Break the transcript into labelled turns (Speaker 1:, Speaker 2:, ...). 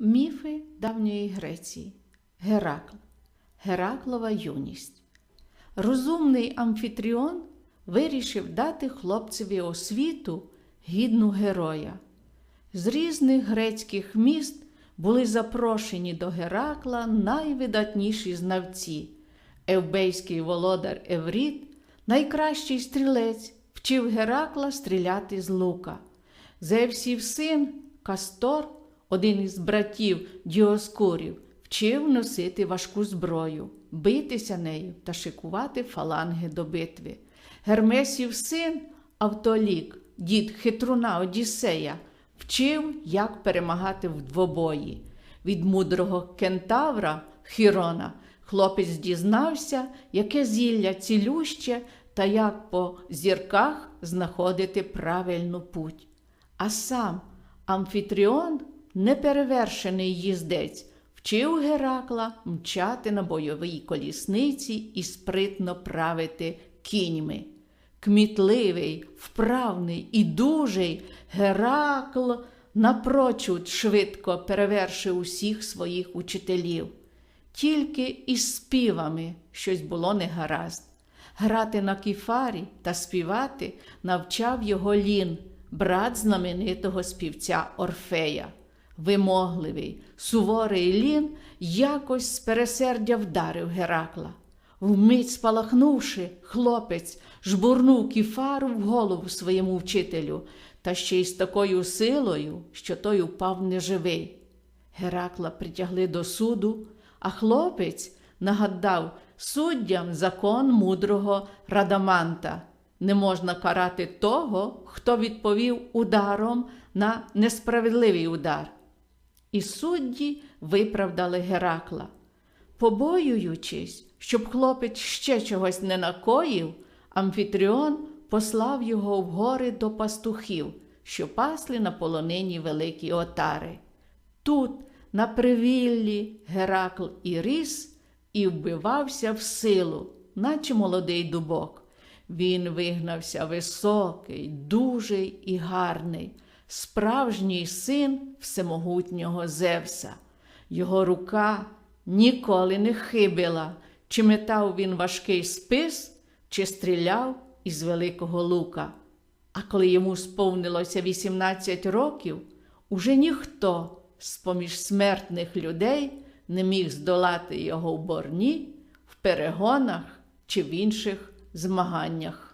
Speaker 1: Міфи давньої Греції. Геракл. Гераклова юність. Розумний амфітріон вирішив дати хлопцеві освіту гідну героя. З різних грецьких міст були запрошені до Геракла найвидатніші знавці. Евбейський володар Евріт, найкращий стрілець, вчив Геракла стріляти з лука. Зевсів син Кастор, один із братів Діоскурів, вчив носити важку зброю, битися нею та шикувати фаланги до битви. Гермесів син Автолік, дід хитруна Одіссея, вчив, як перемагати в двобої. Від мудрого кентавра Хірона хлопець дізнався, яке зілля цілюще та як по зірках знаходити правильну путь. А сам Амфітріон, неперевершений їздець, вчив Геракла мчати на бойовій колісниці і спритно правити кіньми. Кмітливий, вправний і дужий Геракл напрочуд швидко перевершив усіх своїх учителів. Тільки із співами щось було негаразд. Грати на кіфарі та співати навчав його лін, брат знаменитого співця Орфея. Вимогливий, суворий лін якось з пересердя вдарив Геракла. Вмить спалахнувши, хлопець жбурнув кіфару в голову своєму вчителю, та ще й з такою силою, що той упав неживий. Геракла притягли до суду, а хлопець нагадав суддям закон мудрого Радаманта. Не можна карати того, хто відповів ударом на несправедливий удар. І судді виправдали Геракла. Побоюючись, щоб хлопець ще чогось не накоїв, Амфітріон послав його в гори до пастухів, що пасли на полонині великі отари. Тут, на привіллі, Геракл і ріс і вбивався в силу, наче молодий дубок. Він вигнався високий, дужий і гарний, справжній син всемогутнього Зевса. Його рука ніколи не хибила, чи метав він важкий спис, чи стріляв із великого лука. А коли йому сповнилося 18 років, уже ніхто з поміж смертних людей не міг здолати його в борні, в перегонах чи в інших змаганнях.